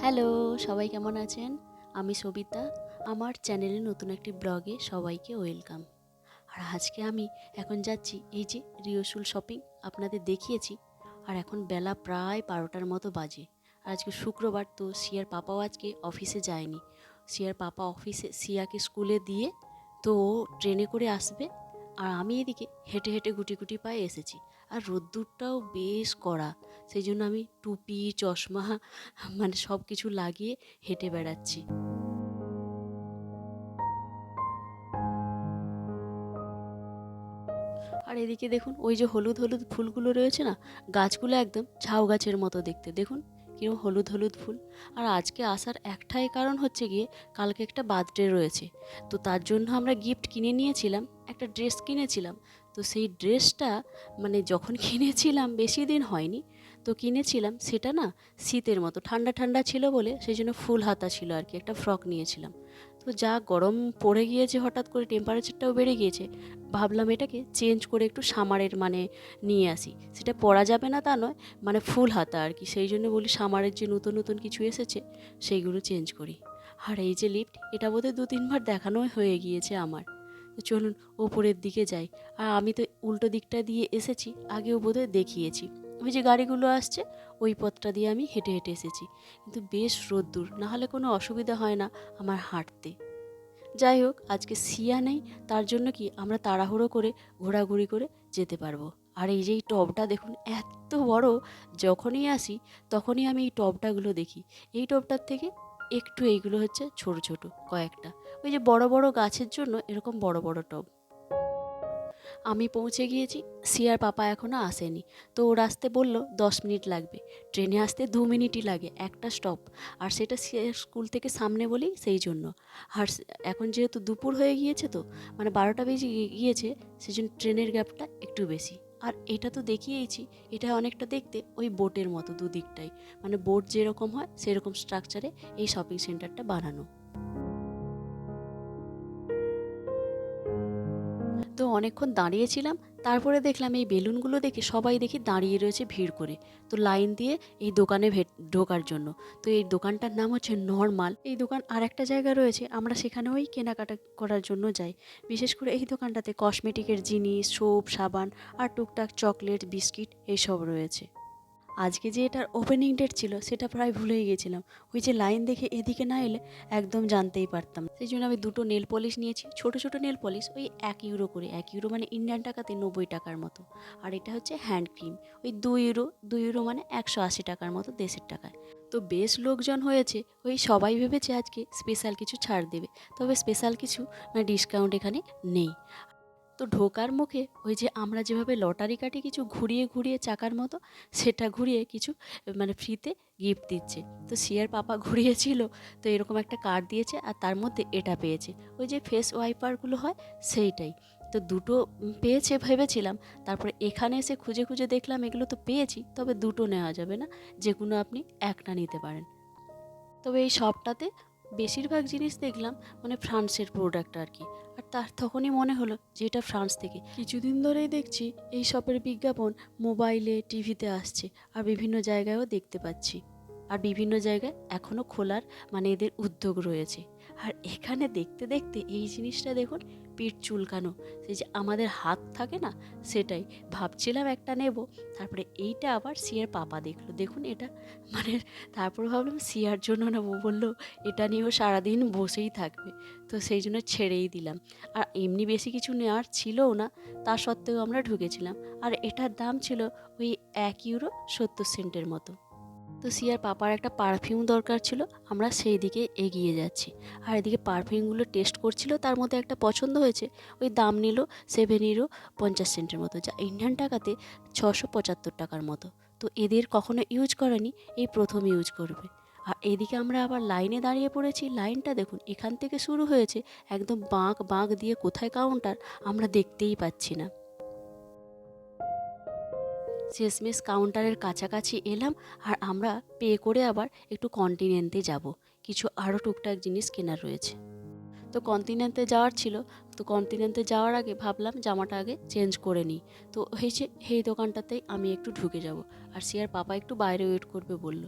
Hello, সবাই কেমন আছেন? আমি সবিতা। আমার চ্যানেলে নতুন একটি ব্লগে সবাইকে ওয়েলকাম। আর আজকে আমি এখন যাচ্ছি এই যে রিওসুল শপিং, আপনাদের দেখিয়েছি। আর এখন বেলা প্রায় বারোটার মতো বাজে। আর আজকে শুক্রবার, তো সিয়ার পাপাও আজকে অফিসে যায়নি। সিয়ার পাপা অফিসে সিয়াকে স্কুলে দিয়ে, তো ও ট্রেনে করে আসবে। আর আমি এদিকে হেঁটে হেঁটে গুটি গুটি পায়ে এসেছি। আর রোদ্দুরটাও বেশ কড়া। সেই জন্য আমি টুপি, চশমা মানে সব কিছু লাগিয়ে হেঁটে বেড়াচ্ছি। আর এদিকে দেখুন, ওই যে হলুদ হলুদ ফুলগুলো রয়েছে না, গাছগুলো একদম ঝাউ গাছের মতো দেখতে। দেখুন কীরকম হলুদ হলুদ ফুল। আর আজকে আসার একটাই কারণ হচ্ছে গিয়ে, কালকে একটা বার্থডে রয়েছে। তো তার জন্য আমরা গিফট কিনে নিয়েছিলাম, একটা ড্রেস কিনেছিলাম। তো সেই ড্রেসটা মানে যখন কিনেছিলাম, বেশি দিন হয়নি, তো কিনেছিলাম, সেটা না শীতের মতো, ঠান্ডা ঠান্ডা ছিল বলে সেই জন্য ফুল হাতা ছিল আর কি, একটা ফ্রক নিয়েছিলাম। তো যা গরম পড়ে গিয়েছে হঠাৎ করে টেম্পারেচারটাও বেড়ে গিয়েছে, ভাবলাম এটাকে চেঞ্জ করে একটু সামারের মানে নিয়ে আসি। সেটা পরা যাবে না তা নয় মানে ফুল হাতা আর কি, সেই জন্য বলি সামারের যে নতুন নতুন কিছু এসেছে, সেইগুলো চেঞ্জ করি। আর এই যে লিফট এটা বোধহয় দু তিনবার দেখানো হয়ে গিয়েছে আমার। তো চলুন ওপরের দিকে যাই। আর আমি তো উল্টো দিকটা দিয়ে এসেছি, আগেও বোধহয় দেখিয়েছি। ওই যে গাড়িগুলো আসছে, ওই পথটা দিয়ে আমি হেঁটে হেঁটে এসেছি। কিন্তু বেশ রোদ্দুর, নাহলে কোনো অসুবিধা হয় না আমার হাঁটতে। যাই হোক, আজকে সিয়া নেই, তার জন্য কি আমরা তাড়াহুড়ো করে, ঘোরাঘুরি করে যেতে পারব। আর এই যে এই টবটা দেখুন, এত বড়, যখনই আসি তখনই আমি এই টবটাগুলো দেখি। এই টবটার থেকে একটু এইগুলো হচ্ছে ছোট ছোট কয়েকটা। ওই যে বড় বড় গাছের জন্য এরকম বড় বড় টব। আমি পৌঁছে গিয়েছি সিয়ার পাপা এখনও আসেনি। তো ওর আসতে বলল, দশ মিনিট লাগবে। ট্রেনে আসতে দু মিনিটই লাগে, একটা স্টপ। আর সেটা স্কুল থেকে সামনে বলেই সেই জন্য। আর এখন যেহেতু দুপুর হয়ে গিয়েছে তো মানে বারোটা বেজে গিয়েছে সেই জন্য ট্রেনের গ্যাপটা একটু বেশি। আর এটা তো দেখিয়েইছি, এটা অনেকটা দেখতে ওই বোটের মতো দুদিকটাই। মানে বোট যেরকম হয়, সেরকম স্ট্রাকচারে এই শপিং সেন্টারটা বানানো। অনেকক্ষণ দাঁড়িয়েছিলাম, তারপরে দেখলাম এই বেলুনগুলো দেখে সবাই দেখি দাঁড়িয়ে রয়েছে ভিড় করে। তো লাইন দিয়ে এই দোকানে ভেট ঢোকার জন্য। তো এই দোকানটার নাম হচ্ছে নর্মাল। এই দোকান আর একটা জায়গা রয়েছে, আমরা সেখানে ওই কেনাকাটা করার জন্য যাই। বিশেষ করে এই দোকানটাতে কসমেটিকের জিনিস সোপ সাবান আর টুকটাক চকলেট বিস্কিট এইসব রয়েছে। আজকে যে এটার ওপেনিং ডেট ছিল, সেটা প্রায় ভুলেই গেছিলাম। ওই যে লাইন দেখে এদিকে না এলে একদম জানতেই পারতাম। সেই জন্য আমি দুটো নেল পলিশ নিয়েছি, ছোট ছোট নেল পলিশ ওই এক ইউরো করে, এক ইউরো মানে ইন্ডিয়ান টাকাতে নব্বই টাকার মতো। আর এটা হচ্ছে হ্যান্ড ক্রিম ওই দুই ইউরো দুই ইউরো মানে একশো আশি টাকার মতো দেশের টাকায়। তো বেশ লোকজন হয়েছে, ওই সবাই ভেবেছে আজকে স্পেশাল কিছু ছাড় দেবে। তবে স্পেশাল কিছু মানে ডিসকাউন্ট এখানে নেই। তো ঢোকার মুখে ওই যে আমরা যেভাবে লটারি কাটি কিছু ঘুরিয়ে ঘুরিয়ে চাকার মতো, সেটা ঘুরিয়ে কিছু মানে ফ্রিতে গিফট দিচ্ছে। তো সিয়ার পাপা ঘুরিয়েছিল, তো এরকম একটা কার্ড দিয়েছে আর তার মধ্যে এটা পেয়েছে। ওই যে ফেস ওয়াইপারগুলো হয়, সেইটাই। তো দুটো পেয়েছে ভেবেছিলাম, তারপরে এখানে এসে খুঁজে খুঁজে দেখলাম, এগুলো তো পেয়েছি, তবে দুটো নেওয়া যাবে না যে কোনো আপনি একটা নিতে পারেন। তবে এই শপটাতে বেশিরভাগ জিনিস দেখলাম মানে ফ্রান্সের প্রোডাক্ট আর কি। আর তার তখনই মনে হলো যে এটা ফ্রান্স থেকে। কিছুদিন ধরেই দেখছি এই শপের বিজ্ঞাপন মোবাইলে টিভিতে আসছে আর বিভিন্ন জায়গায়ও দেখতে পাচ্ছি। আর বিভিন্ন জায়গায় এখনও খোলার মানে এদের উদ্যোগ রয়েছে। আর এখানে দেখতে দেখতে এই জিনিসটা দেখুন, পিঠ চুলকানো। সেই যে আমাদের হাত থাকে না, সেটাই। ভাবছিলাম একটা নেব, তারপরে এইটা আবার সিয়ার পাপা দেখল। দেখুন এটা মানে তারপর ভাবলাম সিয়ার জন্য নেব বলল, এটা নিয়েও সারাদিন বসেই থাকবে। তো সেই জন্য ছেড়েই দিলাম। আর এমনি বেশি কিছু নেওয়ার ছিলও না, তা সত্ত্বেও আমরা ঢুকেছিলাম। আর এটার দাম ছিল ওই এক ইউরো সত্তর সেন্টের মতো। তো সিয়ার পাপার একটা পারফিউম দরকার ছিল, আমরা সেই দিকে এগিয়ে যাচ্ছি। আর এদিকে পারফিউমগুলো টেস্ট করছিল, তার মধ্যে একটা পছন্দ হয়েছে, ওই দাম নিল সেভেন ইউরো পঞ্চাশ সেন্টের মতো, যা ইন্ডিয়ান টাকাতে ছশো পঁচাত্তর টাকার মতো। তো এদের কখনো ইউজ করেনি, এই প্রথম ইউজ করবে। আর এদিকে আমরা আবার লাইনে দাঁড়িয়ে পড়েছি, লাইনটা দেখুন, এখান থেকে শুরু হয়েছে, একদম বাঁক বাঁক দিয়ে কোথায় কাউন্টার, আমরা দেখতেই পাচ্ছি না। শেষমেশ কাউন্টারের কাছাকাছি এলাম আর আমরা পে করে আবার একটু কন্টিনেন্টে যাব। কিছু আরও টুকটাক জিনিস কেনার রয়েছে। তো কন্টিনেন্টে যাওয়ার ছিল। তো কন্টিনেন্টে যাওয়ার আগে ভাবলাম জামাটা আগে চেঞ্জ করে নিই। তো হয়েছে সেই দোকানটাতেই আমি একটু ঢুকে যাব। আর সিয়ার পাপা একটু বাইরে ওয়েট করবে বলল।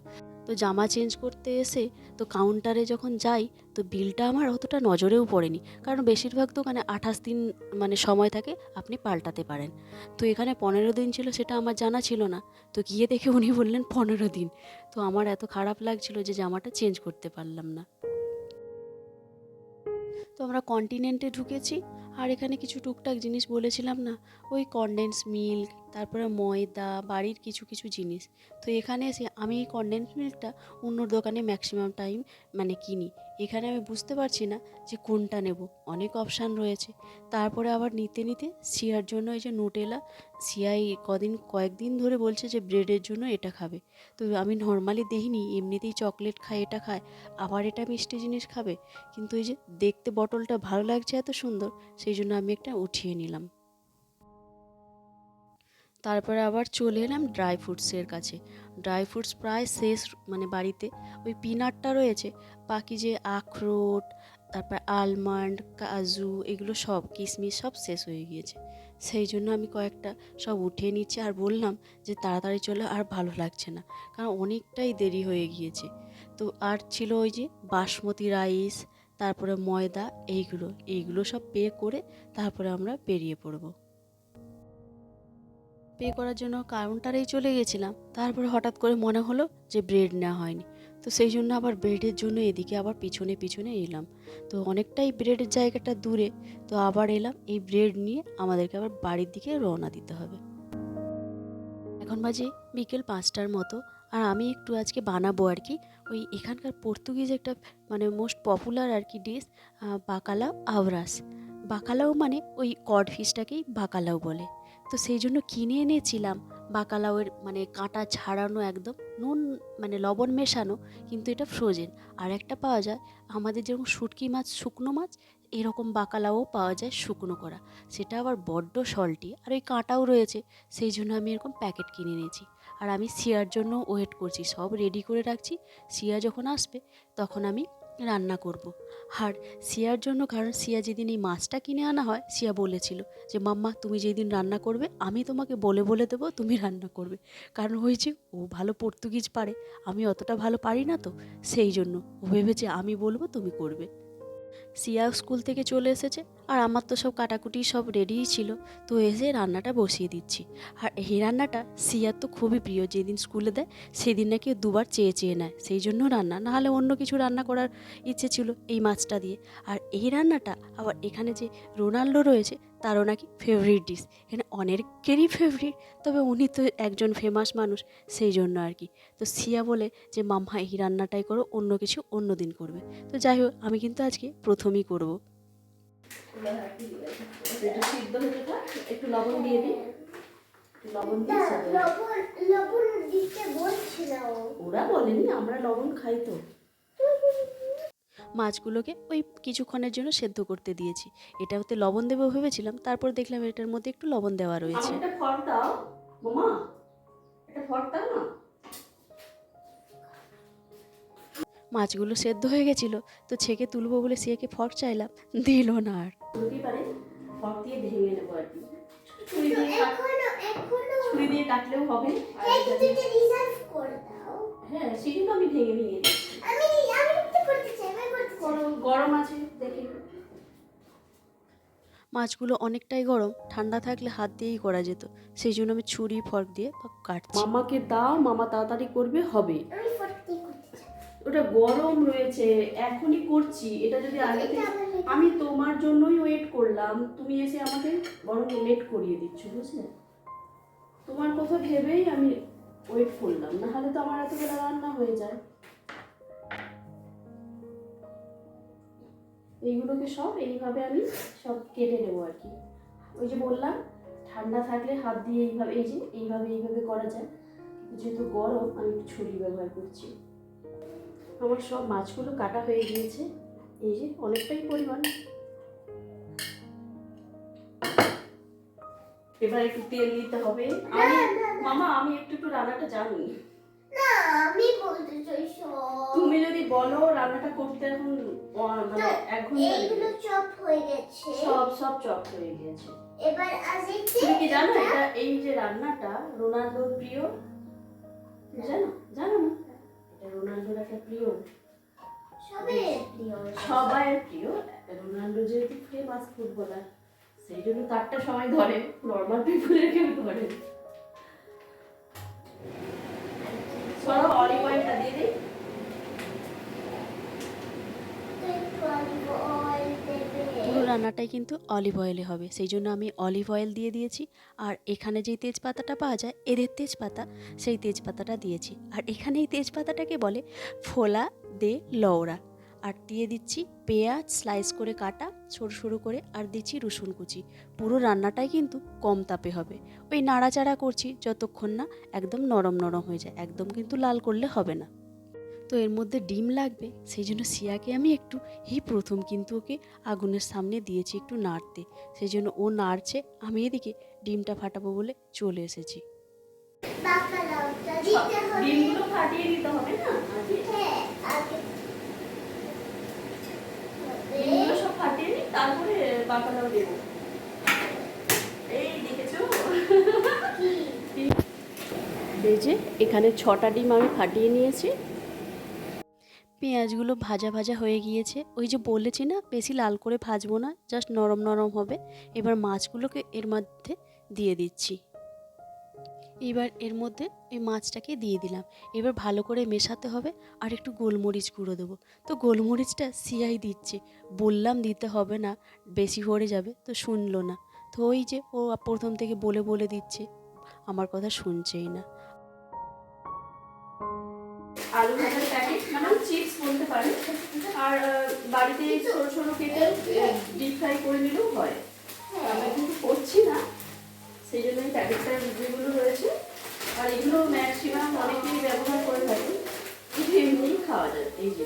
তো জামা চেঞ্জ করতে এসে তো কাউন্টারে যখন যাই, তো বিলটা আমার অতটা নজরেও পড়েনি। কারণ বেশিরভাগ দোকানে আঠাশ দিন মানে সময় থাকে, আপনি পাল্টাতে পারেন। তো এখানে পনেরো দিন ছিল সেটা আমার জানা ছিল না। তো গিয়ে দেখে উনি বললেন পনেরো দিন। তো আমার এত খারাপ লাগছিল যে জামাটা চেঞ্জ করতে পারলাম না। তো আমরা কন্টিনেন্টে ঢুকেছি। আর এখানে কিছু টুকটাক জিনিস বলেছিলাম না? ওই কন্ডেন্স মিল্ক তারপরে ময়দা, বাড়ির কিছু কিছু জিনিস। তো এখানে এসে আমি এই কনডেন্স মিল্কটা অন্য দোকানে ম্যাক্সিমাম টাইম মানে কিনি। এখানে আমি বুঝতে পারছি না যে কোনটা নেব। অনেক অপশান রয়েছে। তারপরে আবার নিতে নিতে সিয়ার জন্য এই যে নুটেলা সিয়া এই কদিন, কয়েকদিন ধরে বলছে যে ব্রেডের জন্য এটা খাবে। তো আমি নর্মালি দেখিনি, এমনিতেই চকলেট খায়, এটা খায়, আবার এটা মিষ্টি জিনিস খাবে। কিন্তু এই যে দেখতে বটলটা ভালো লাগছে এত সুন্দর, সেই জন্য আমি একটা উঠিয়ে নিলাম। তারপরে আবার চলে এলাম ড্রাই ফ্রুটসের কাছে। ড্রাই ফ্রুটস প্রায় শেষ মানে বাড়িতে। ওই পিনাটটা রয়েছে, বাকি যে আখরোট, তারপর আলমন্ড কাজু, এগুলো সব কিশমিশ সব শেষ হয়ে গিয়েছে। সেই জন্য আমি কয়েকটা সব উঠিয়ে নিচ্ছি আর বললাম যে তাড়াতাড়ি চলে, আর ভালো লাগছে না, কারণ অনেকটাই দেরি হয়ে গিয়েছে। তো আর ছিল ওই যে বাসমতি রাইস, তারপরে ময়দা, এইগুলো এইগুলো সব পে করে তারপরে আমরা বেরিয়ে পড়ব। পে করার জন্য কাউন্টারেই চলে গেছিলাম। তারপরে হঠাৎ করে মনে হলো যে ব্রেড নেওয়া হয়নি। তো সেই জন্য আবার ব্রেডের জন্য এদিকে আবার পিছনে পিছনে এলাম। তো অনেকটাই ব্রেডের জায়গাটা দূরে। তো আবার এলাম, এই ব্রেড নিয়ে আমাদেরকে আবার বাড়ির দিকে রওনা দিতে হবে। এখন বাজে বিকেল পাঁচটার মতো। আর আমি একটু আজকে বানাবো আর কি। ওই এখানকার পর্তুগিজ একটা মানে মোস্ট পপুলার আর কি ডিশ বাকালাও আওরাস। বাকালাও মানে ওই কড ফিশটাকেই বাকালাও বলে। তো সেই জন্য কিনে এনেছিলাম। বাকালাওয়ের মানে কাঁটা ছাড়ানো একদম, নুন মানে লবণ মেশানো, কিন্তু এটা ফ্রোজেন আর একটা পাওয়া যায়, আমাদের যেরকম শুটকি মাছ, শুকনো মাছ, এরকম বাকালাও পাওয়া যায় শুকনো করা। সেটা আবার বড্ড সল্টি আর ওই কাঁটাও রয়েছে, সেই জন্য আমি এরকম প্যাকেট কিনে নিয়েছি আর আমি শিয়ার জন্য ওয়েট করছি, সব রেডি করে রাখছি, শিয়া যখন আসবে, তখন আমি রান্না করব। আর সিয়ার জন্য, কারণ সিয়া যেদিন এই মাছটা কিনে আনা হয়, সিয়া বলেছিল যে, মাম্মা, তুমি যেদিন রান্না করবে, আমি তোমাকে বলে বলে দেবো, তুমি রান্না করবে। কারণ হয়েছে, ও ভালো পর্তুগিজ পারে, আমি অতটা ভালো পারি না তো, সেই জন্য ও ভেবেছে, আমি বলব, তুমি করবে। সিয়া স্কুল থেকে চলে এসেছে আর আমার তো সব কাটাকুটি সব রেডিই ছিল। তো এসে রান্নাটা বসিয়ে দিচ্ছি। আর এই রান্নাটা সিয়ার তো খুবই প্রিয়, যেদিন স্কুলে দেয় সেদিন নাকি দুবার চেয়ে চেয়ে নেয়। সেই জন্য রান্না, নাহলে অন্য কিছু রান্না করার ইচ্ছে ছিল এই মাছটা দিয়ে। আর এই রান্নাটা আবার এখানে যে রোনাল্ডো রয়েছে, তারও নাকি ফেভারিট ডিশ এখানে অনেকেরই ফেভারিট তবে উনি তো একজন ফেমাস মানুষ, সেই জন্য আর কি। তো সিয়া বলে যে, মাম্মা, এই রান্নাটাই করো, অন্য কিছু অন্য দিন করবে। তো যাই হোক, আমি কিন্তু আজকে প্রথমেই করব। একটু লবণ দিয়ে দিই। লবণ দিয়ে লবণ লবণ দিতে ওরা বলেনি আমরা লবণ খাই তো। মাছগুলোকে ওই কিছুক্ষণের জন্য সেদ্ধ করতে দিয়েছি। এটা হতে লবণ দেবো ভেবেছিলাম তারপর দেখলাম এটার মধ্যে একটু লবণ দেওয়া রয়েছে। একটা ফর্ক দাও মামা একটা ফর্ক দাও না। মাছগুলো সেদ্ধ হয়ে গেছিল তো ছেঁকে তুলবো বলে সিয়াকে ফর্ক চাইলাম দিল না আর। দিয়ে ভেঙে নেব কি। ছুরি দিয়ে কাটলেও হবে। হ্যাঁ সেগুলো আমি ভেঙে ভেঙে দিচ্ছি আমি আমি কি করতে চাই আমি করতে চাই। গরম গরম আছে দেখে। মাছগুলো অনেকটাই গরম ঠান্ডা থাকলে হাত দিয়েই করা যেত। সেই জন্য আমি ছুরি ফর্ক দিয়ে কাটছি। মামাকে দাও মামা তাড়াতাড়ি করবে হবে। ওটা গরম রয়েছে এখনই করছি। এটা যদি আগে আমি তোমার জন্যই ওয়েট করলাম। তুমি এসে আমাকে বরং লেট করিয়ে দিচ্ছ বুঝলে? তোমার কথা ভেবেই আমি ওয়েট করলাম। না হলে তো আমার এতবেলা রান্না হয়ে যায়। এইগুলোকে সব এইভাবে আমি সব কেটে নেব আর কি। ওই যে বললাম ঠান্ডা থাকলে হাত দিয়ে এইভাবে এই যে এইভাবে এইভাবে করা যায়। যেহেতু গরম আমি একটু ছুরি ব্যবহার করছি। আমার সব মাছগুলো কাটা হয়ে গিয়েছে। এই যে অনেকটাই পরিমাণ। এবার একটু তেল দিতে হবে। আমি মামা আমি একটু একটু রান্নাটা জানি। না আমি বলতে চাই তুমি যদি বলো রান্নাটা করতে এখন মানে এক ঘণ্টা এইগুলো চপ হয়ে গেছে। সব সব চপ হয়ে গেছে এবার তুমি কি জানো এটা এই যে রান্নাটা রোনাল্ডোর প্রিয়? জানো? জানো না? রোনাল্ডোর একটা প্রিয়। সবাই প্রিয়। রোনাল্ডো যেহেতু ফেমাস ফুটবলার সেই জন্য তারটা সবাই ধরে নর্মাল পিপুলের কেউ ধরে চলো অলিভ অয়েলটা দিয়ে দিই একটু অলিভ অয়েল দেবে পুরো রান্নাটাই কিন্তু অলিভ অয়েলে হবে। সেই জন্য আমি অলিভ অয়েল দিয়ে দিয়েছি। আর এখানে যেই তেজপাতাটা পাওয়া যায়, এদের তেজপাতা, সেই তেজপাতাটা দিয়েছি। আর এখানে এই তেজপাতাটাকে বলে ফোলা দে লওড়া। আর দিয়ে দিচ্ছি পেঁয়াজ স্লাইস করে কাটা সরু সরু করে, আর দিচ্ছি রসুন কুচি। পুরো রান্নাটাই কিন্তু কম তাপে হবে। ওই নাড়াচাড়া করছি, যতক্ষণ না একদম নরম নরম হয়ে যায়। একদম কিন্তু লাল করলে হবে না। তো এর মধ্যে ডিম লাগবে। সেই জন্য সিয়াকে আমি একটু এই প্রথম কিন্তু ওকে আগুনের সামনে দিয়েছি একটু নাড়তে। সেই জন্য ও নাড়ছে আমি এদিকে ডিমটা ফাটাবো বলে চলে এসেছি। বাকালাওটা ডিমগুলো ফাটিয়ে দিতে হবে না? আগে আগে ডিমগুলো সব ফাটিয়ে নিই তারপরে বাঁকাটাও দেবো। এই দেখেছ? এই যে এখানে ছটা ডিম আমি ফাটিয়ে নিয়েছি। পেঁয়াজগুলো ভাজা ভাজা হয়ে গিয়েছে। ওই যে বলেছি না, বেশি লাল করে ভাজবো না, জাস্ট নরম নরম হবে। এবার মাছগুলোকে এর মধ্যে দিয়ে দিচ্ছি। এবার এর মধ্যে এই মাছটাকে দিয়ে দিলাম। এবার ভালো করে মেশাতে হবে আর একটু গোলমরিচ গুঁড়ো দেবো। তো গোলমরিচটা সিয়াই দিচ্ছে। বললাম দিতে হবে না, বেশি ভরে যাবে তো শুনলো না। তো ওই যে ও প্রথম থেকে বলে বলে দিচ্ছে, আমার কথা শুনছেই না। আলু ভাজার চিপস বলতে পারে আর বাড়িতে ছোট ছোট কেটে ডিপ ফ্রাই করে নিলেও হয়। আমরা কিন্তু করছি না। সেই জন্য এই প্যাকেটটা যেগুলো রয়েছে। আর এগুলো ম্যাক্সিমাম অনেকেই ব্যবহার করে থাকে কিন্তু এমনিই খাওয়া যায়। এই যে।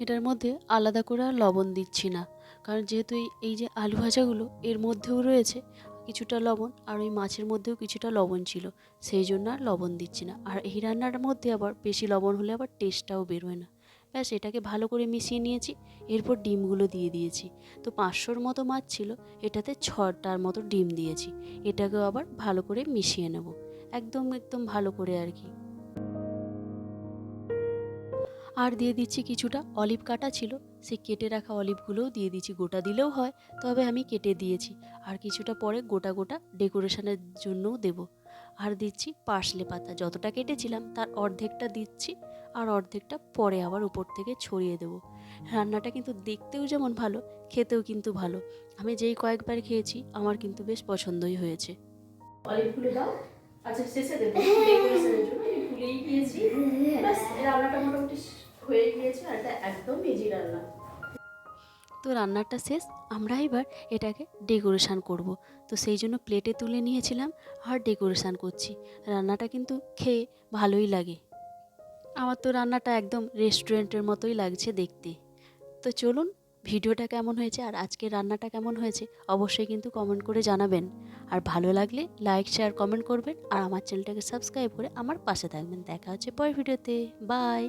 এটার মধ্যে আলাদা করে আর লবণ দিচ্ছি না। কারণ যেহেতু এই এই যে আলু ভাজাগুলো এর মধ্যেও রয়েছে কিছুটা লবণ আর ওই মাছের মধ্যেও কিছুটা লবণ ছিল, সেই জন্য আর লবণ দিচ্ছি না। আর এই রান্নার মধ্যে আবার বেশি লবণ হলে আবার টেস্টটাও বেরোয় না। ব্যাস, এটাকে ভালো করে মিশিয়ে নিয়েছি, এরপর ডিমগুলো দিয়ে দিয়েছি। তো পাঁচশোর মতো মাছ ছিল, এটাতে ছটার মতো ডিম দিয়েছি। এটাকেও আবার ভালো করে মিশিয়ে নেব। একদম একদম ভালো করে আর কি। আর দিয়ে দিচ্ছি কিছুটা অলিভ কাটা ছিল সেই কেটে রাখা অলিভগুলোও দিয়ে দিচ্ছি গোটা দিলেও হয় তবে আমি কেটে দিয়েছি। আর কিছুটা পরে গোটা গোটা ডেকোরেশনের জন্যও দেব। আর দিচ্ছি পার্সলে পাতা যতটা কেটেছিলাম তার অর্ধেকটা দিচ্ছি আর অর্ধেকটা পরে আবার উপর থেকে ছড়িয়ে দেব। রান্নাটা কিন্তু দেখতেও যেমন ভালো খেতেও কিন্তু ভালো। আমি যেই কয়েকবার খেয়েছি আমার কিন্তু বেশ পছন্দই হয়েছে। অলিভগুলো দাও। আচ্ছা শেষে দেবো। ডেকোরেশনের জন্য আমি ভুলেই গিয়েছি। রান্নাটা মোটামুটি হয়ে গিয়েছে আর এটা একদম ইজি রান্না তো রান্নাটা শেষ, আমরা এবার এটাকে ডেকোরেশান করব। তো সেই জন্য প্লেটে তুলে নিয়েছিলাম আর ডেকোরেশন করছি। রান্নাটা কিন্তু খেয়ে ভালোই লাগে। আমার তো রান্নাটা একদম রেস্টুরেন্টের মতোই লাগছে দেখতে। তো চলুন, ভিডিওটা কেমন হয়েছে আর আজকের রান্নাটা কেমন হয়েছে অবশ্যই কিন্তু কমেন্ট করে জানাবেন। আর ভালো লাগলে লাইক শেয়ার কমেন্ট করবেন আর আমার চ্যানেলটাকে সাবস্ক্রাইব করে আমার পাশে থাকবেন। দেখা হচ্ছে পরের ভিডিওতে। বাই